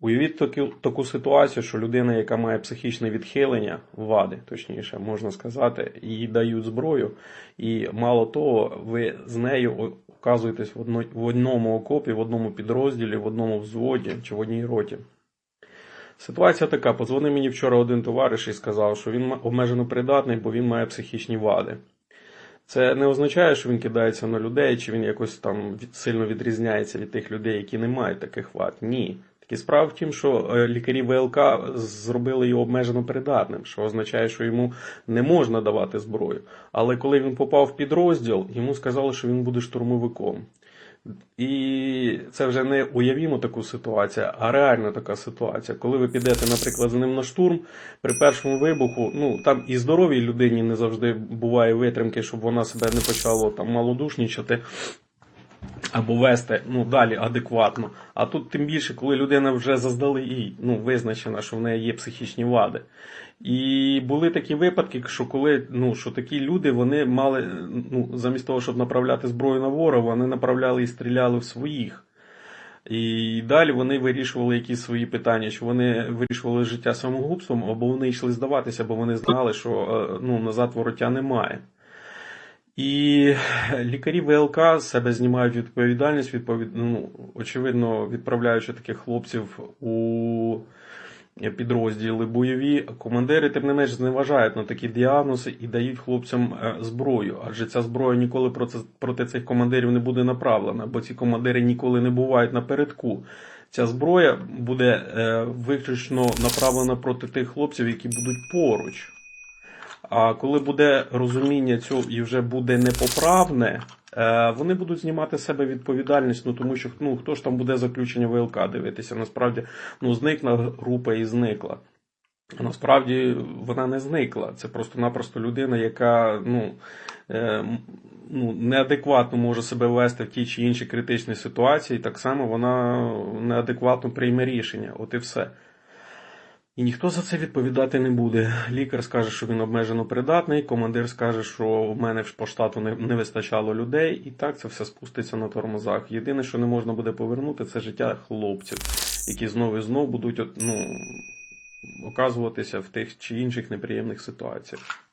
Уявіть таку, таку ситуацію, що людина, яка має психічне відхилення, вади, точніше, можна сказати, їй дають зброю, і мало того, ви з нею оказуєтесь в, одно, в одному окопі, в одному підрозділі, в одному взводі чи в одній роті. Ситуація така: подзвонив мені вчора один товариш і сказав, що він обмежено придатний, бо він має психічні вади. Це не означає, що він кидається на людей, чи він якось там сильно відрізняється від тих людей, які не мають таких вад. Ні. Такі справа в тім, що е, лікарі ВЛК зробили його обмежено придатним, що означає, що йому не можна давати зброю. Але коли він попав в підрозділ, йому сказали, що він буде штурмовиком. І це вже не уявімо таку ситуацію, а реальна така ситуація. Коли ви підете, наприклад, з ним на штурм, при першому вибуху, ну там і здоровій людині не завжди буває витримки, щоб вона себе не почала там малодушнічати. Або вести ну далі адекватно. А тут тим більше, коли людина вже заздалегідь ну, визначена, що в неї є психічні вади. І були такі випадки, що коли ну, що такі люди вони мали, ну, замість того, щоб направляти зброю на ворога, вони направляли і стріляли в своїх. І далі вони вирішували якісь свої питання, чи вони вирішували життя самогубством, або вони йшли здаватися, бо вони знали, що е, ну, назад вороття немає. І лікарі ВЛК себе знімають відповідальність, відповід... ну, очевидно, відправляючи таких хлопців у підрозділи бойові. Командири, тим не менш, зневажають на такі діагнози і дають хлопцям е, зброю. Адже ця зброя ніколи проти цих командирів не буде направлена, бо ці командири ніколи не бувають напередку. Ця зброя буде е, виключно направлена проти тих хлопців, які будуть поруч. А коли буде розуміння цього і вже буде непоправне, е, вони будуть знімати з себе відповідальність, ну тому що ну хто ж там буде заключення ВЛК дивитися? Насправді ну зникла група і зникла. Насправді вона не зникла. Це просто-напросто людина, яка ну, е, ну, неадекватно може себе вести в тій чи іншій критичній ситуації, так само вона неадекватно прийме рішення. От і все. І ніхто за це відповідати не буде. Лікар скаже, що він обмежено придатний, командир скаже, що в мене по штату не, не вистачало людей, і так це все спуститься на тормозах. Єдине, що не можна буде повернути, це життя хлопців, які знову і знову будуть ну, оказуватися в тих чи інших неприємних ситуаціях.